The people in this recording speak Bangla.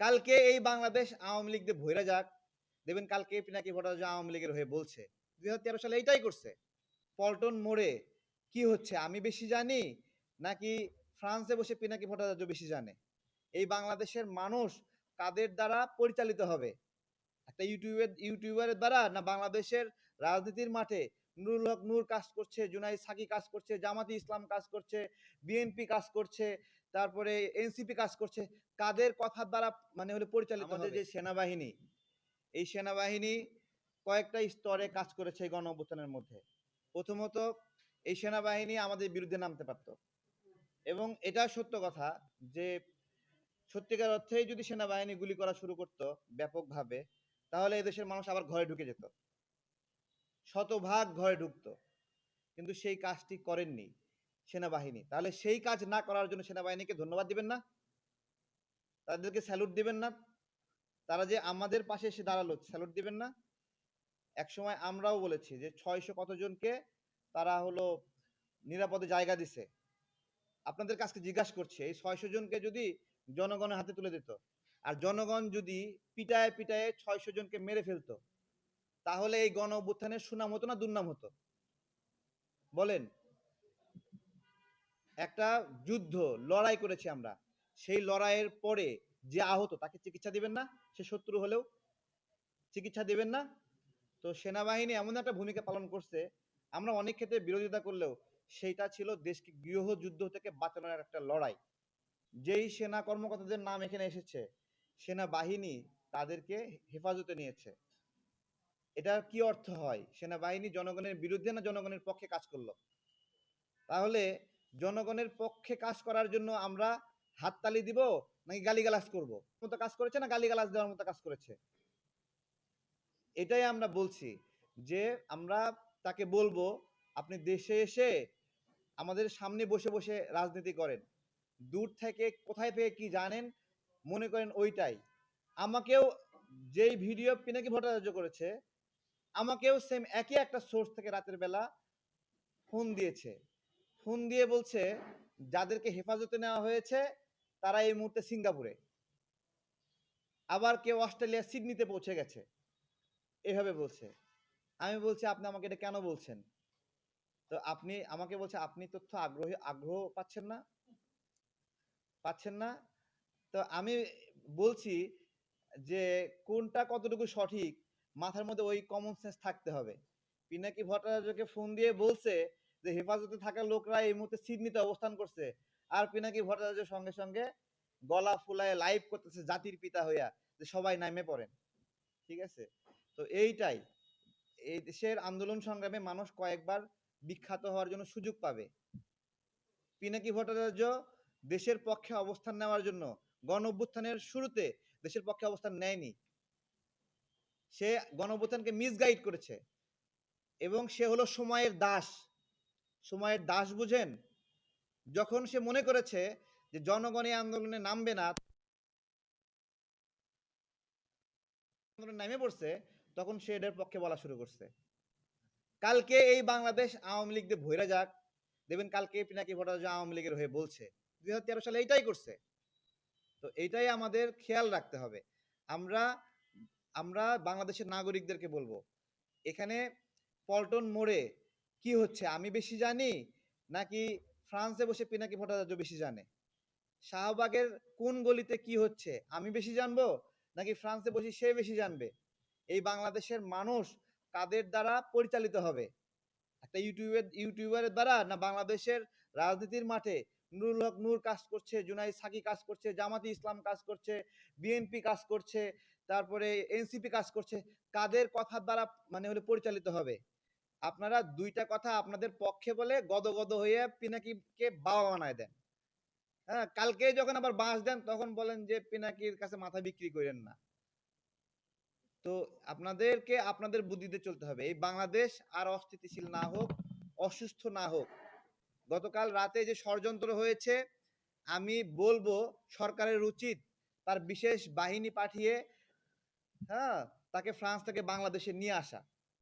কালকে এই বাংলাদেশ আওয়ামী লীগ দিয়ে ভইরা যাক, দেখবেন কালকে পিনাকি ভট্টাচার্য আওয়ামী লীগের হয়ে বলছে, দুই হাজার তেরো সালে এইটাই করছে। পল্টন মোড়ে কি হচ্ছে আমি বেশি জানি, নাকি ফ্রান্সে বসে পিনাকি ভট্টাচার্য বেশি জানে? এই বাংলাদেশের মানুষ কাদের দ্বারা পরিচালিত হবে? একটা ইউটিউবের, ইউটিউবারের দ্বারা না বাংলাদেশের রাজনীতির মাঠে নুরুল হক নূর কাজ করছে জুনাইদ সাকি কাজ করছে জামাতি ইসলাম কাজ করছে বিএনপি কাজ করছে তারপরে এনসিপি কাজ করছে। কাদের কথার দ্বারা মানে হলো পরিচালিত আমাদের যে সেনাবাহিনী? এই সেনাবাহিনী কয়েকটা স্তরে কাজ করেছে এই গণ অভ্যুত্থানের মধ্যে। প্রথমত এই সেনাবাহিনী আমাদের বিরুদ্ধে নামতে পারত। এবং এটা সত্য কথা যে সত্যিকার অর্থেই যদি সেনাবাহিনী গুলি করা শুরু করতো ব্যাপকভাবে তাহলে এদেশের মানুষ আবার ঘরে ঢুকে যেত। শতভাগ ঘরে ঢুকতো। কিন্তু সেই কাজটি করেননি সেনাবাহিনী। তাহলে সেই কাজ না করার জন্য সেনাবাহিনীকে ধন্যবাদ দিবেন না? তাদেরকে স্যালুট দিবেন না? তারা যে আমাদের পাশে এসে দাঁড়াল, স্যালুট দিবেন না? একসময় আমরাও বলেছি যে ছয়শো কতজনকে তারা হলো নিরাপদে জায়গা দিছে। আপনাদের কাছকে জিজ্ঞাসা করছে, এই ছয়শো জনকে যদি জনগণের হাতে তুলে দিত, আর জনগণ যদি পিটায় পিটায় ছয়শো জনকে মেরে ফেলতো তাহলে এই গণ অভ্যুত্থানের সুনাম হতো না, দুর্নাম হতো? বলেন। একটা যুদ্ধ, লড়াই করেছি আমরা। সেই লড়াইয়ের পরে যে আহত, তাকে চিকিৎসা দিবেন না? সে শত্রু হলেও চিকিৎসা দিবেন না? তো সেনাবাহিনী এমন একটা ভূমিকা পালন করছে, আমরা অনেক ক্ষেত্রে বিরোধিতা করলেও সেইটা ছিল দেশকে গৃহযুদ্ধ থেকে বাঁচানোর একটা লড়াই। যেই সেনা কর্মকর্তাদের নাম এখানে এসেছে, সেনাবাহিনী তাদেরকে হেফাজতে নিয়েছে। এটার কি অর্থ হয়? সেনাবাহিনী জনগণের বিরুদ্ধে না জনগণের পক্ষে কাজ করল? তাহলে জনগণের পক্ষে কাজ করার জন্য আমরা হাততালি দিব নাকি গালিগালাজ করব? মতো কাজ করেছে না গালিগালাজ দেওয়ার মতো কাজ করেছে? এটাই আমরা বলছি যে আমরা তাকে বলব, আপনি দেশে এসে আমাদের সামনে বসে বসে রাজনীতি করেন। দূর থেকে কোথায় থেকে কি জানেন, মনে করেন ওইটাই। আমাকেও যেই ভিডিও পিনাকি ভট্টাচার্য করেছে আমাকেও সেম একই একটা সোর্স থেকে রাতের বেলা ফোন দিয়েছে। ফোন দিয়ে বলছে, যাদেরকে হেফাজতে নেওয়া হয়েছে, তারা এই মুহূর্তে সিঙ্গাপুরে। আবার কেউ অস্ট্রেলিয়া সিডনিতে পৌঁছে গেছে। এভাবে বলছে। আমি বলছি, আপনি আমাকে এটা কেন বলছেন? তো আপনি, আমাকে বলছে, আপনি তথ্য আগ্রহী, আগ্রহ পাচ্ছেন না? পাচ্ছেন না। তো আমি বলছি যে কোনটা কতটুকু সঠিক মাথার মধ্যে ওই কমন সেন্স থাকতে হবে। পিনাকি ভট্টাচার্যকে ফোন দিয়ে বলছে যে, হেফাজতে থাকা লোকরা এই মুহূর্তে সিডনিতে অবস্থান করছে। আর পিনাকি ভট্টাচার্য সঙ্গে সঙ্গে গলা ফুলায় লাইভ করতেছে জাতির পিতা হইয়া, যে সবাই নামে পড়েন। ঠিক আছে? তো এইটাই। এই দেশের আন্দোলন সংগ্রামে মানুষ কয়েকবার বিখ্যাত হওয়ার জন্য সুযোগ পাবে। পিনাকি ভট্টাচার্য দেশের পক্ষে অবস্থান নেওয়ার জন্য গণ অভ্যুত্থানের শুরুতে দেশের পক্ষে অবস্থান নেয়নি। সে গণ অভ্যুত্থানকে মিসগাইড করেছে। এবং সে হলো সময়ের দাস। সময়ের দাস বুঝেন? যখন সে মনে করেছে যে জনগণ আন্দোলনে নামবে না, আন্দোলনে নেমে পড়ছে, তখন সে এদের পক্ষে বলা শুরু করছে। কালকে এই বাংলাদেশ আওয়ামী লীগ দিয়ে ভইরা যাক। দেখবেন কালকে পিনাকি ভট্টাচার্য আওয়ামী লীগের হয়ে বলছে। দুই হাজার তেরো সালে এইটাই করছে। তো এইটাই আমাদের খেয়াল রাখতে হবে। আমরা আমরা বাংলাদেশের নাগরিকদেরকে বলব, এখানে পল্টন মোড়ে কি হচ্ছে? আমি বেশি জানি নাকি ফ্রান্সে বসে পিনাকি ভট্টাচার্য বেশি জানে? শাহবাগের কোন গলিতে কি হচ্ছে? আমি বেশি জানব নাকি ফ্রান্সে বসে সে বেশি জানবে? এই বাংলাদেশের মানুষ কাদের দ্বারা পরিচালিত হবে? একটা ইউটিউবের, ইউটিউবারের দ্বারা না বাংলাদেশের রাজনীতির মাঠে নুরুল হক নূর কাজ করছে, জুনাইদ সাকি কাজ করছে, জামাতি ইসলাম কাজ করছে, বিএনপি কাজ করছে, তারপরে এনসিপি কাজ করছে। কাদের কথার দ্বারা মানে হলো পরিচালিত হবে? আপনারা দুইটা কথা আপনাদের পক্ষে বলে গদগদ হয়ে পিনাকিকে বাবা বানায় দেন। হ্যাঁ কালকে যখন আবার বাঁশ দেন, তখন বলেন যে পিনাকির কাছে মাথা বিক্রি করেন না। তো আপনাদেরকে আপনাদের বুদ্ধিতে চলতে হবে। এই বাংলাদেশ আর অস্থিতিশীল না হোক, অসুস্থ না হোক গতকাল রাতে যে ষড়যন্ত্র হয়েছে, আমি বলব সরকারের উচিত তার বিশেষ বাহিনী পাঠিয়ে হ্যাঁ তাকে ফ্রান্স থেকে বাংলাদেশে নিয়ে আসা।